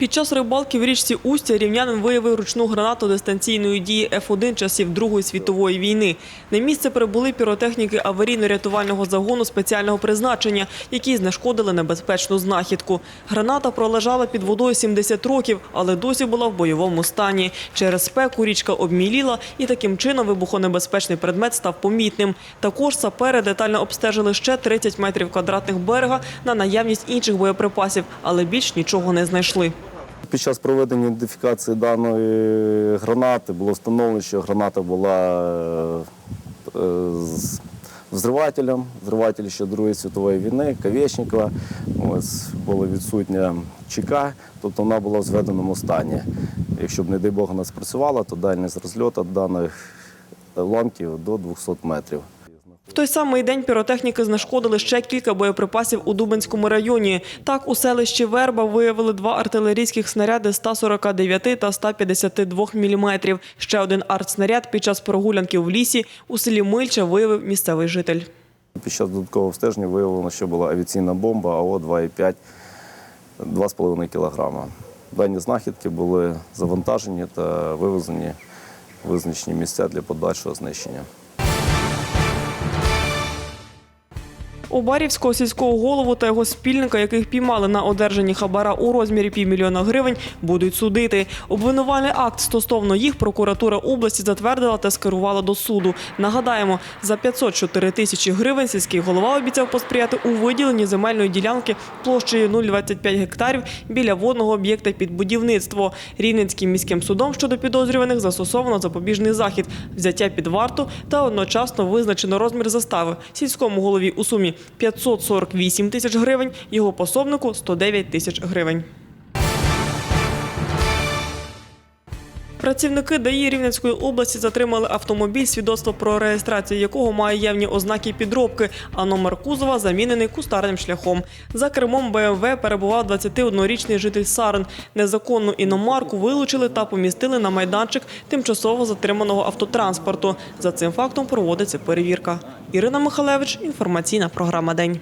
Під час рибалки в річці Устя рівнянин виявив ручну гранату дистанційної дії Ф-1 часів Другої світової війни. На місце прибули піротехніки аварійно-рятувального загону спеціального призначення, які знешкодили небезпечну знахідку. Граната пролежала під водою 70 років, але досі була в бойовому стані. Через спеку річка обміліла і таким чином вибухонебезпечний предмет став помітним. Також сапери детально обстежили ще 30 метрів квадратних берега на наявність інших боєприпасів, але більш нічого не знайшли. Під час проведення ідентифікації даної гранати було встановлено, що граната була е, е, з взривателем, взриватель ще Другої світової війни, Кавєчникова. Ось була відсутня ЧК, тобто вона була в зведеному стані. Якщо б, не дай Бог, вона спрацювала, то дальність розльоту даних уламків до 200 метрів. В той самий день піротехніки знешкодили ще кілька боєприпасів у Дубинському районі. Так, у селищі Верба виявили два артилерійських снаряди 149 та 152 мм. Ще один артснаряд під час прогулянки в лісі у селі Мильча виявив місцевий житель. Під час додаткового обстеження виявлено, що була авіаційна бомба АО 2,5 2,5 кг. Дані знахідки були завантажені та вивезені в визначені місця для подальшого знищення. Обарівського сільського голову та його спільника, яких піймали на одержанні хабара у розмірі півмільйона гривень, будуть судити. Обвинувальний акт стосовно їх прокуратура області затвердила та скерувала до суду. Нагадаємо, за 504 тисячі гривень сільський голова обіцяв посприяти у виділенні земельної ділянки площею 0,25 гектарів біля водного об'єкта під будівництво. Рівненським міським судом щодо підозрюваних застосовано запобіжний захід, взяття під варту та одночасно визначено розмір застави сільському голові у сумі 548 тисяч гривень, його пособнику 109 тисяч гривень. Працівники ДАІ Рівненської області затримали автомобіль, свідоцтво про реєстрацію якого має явні ознаки підробки, а номер кузова замінений кустарним шляхом. За кермом БМВ перебував 21-річний житель Сарн. Незаконну іномарку вилучили та помістили на майданчик тимчасово затриманого автотранспорту. За цим фактом проводиться перевірка. Ірина Михалевич, інформаційна програма День.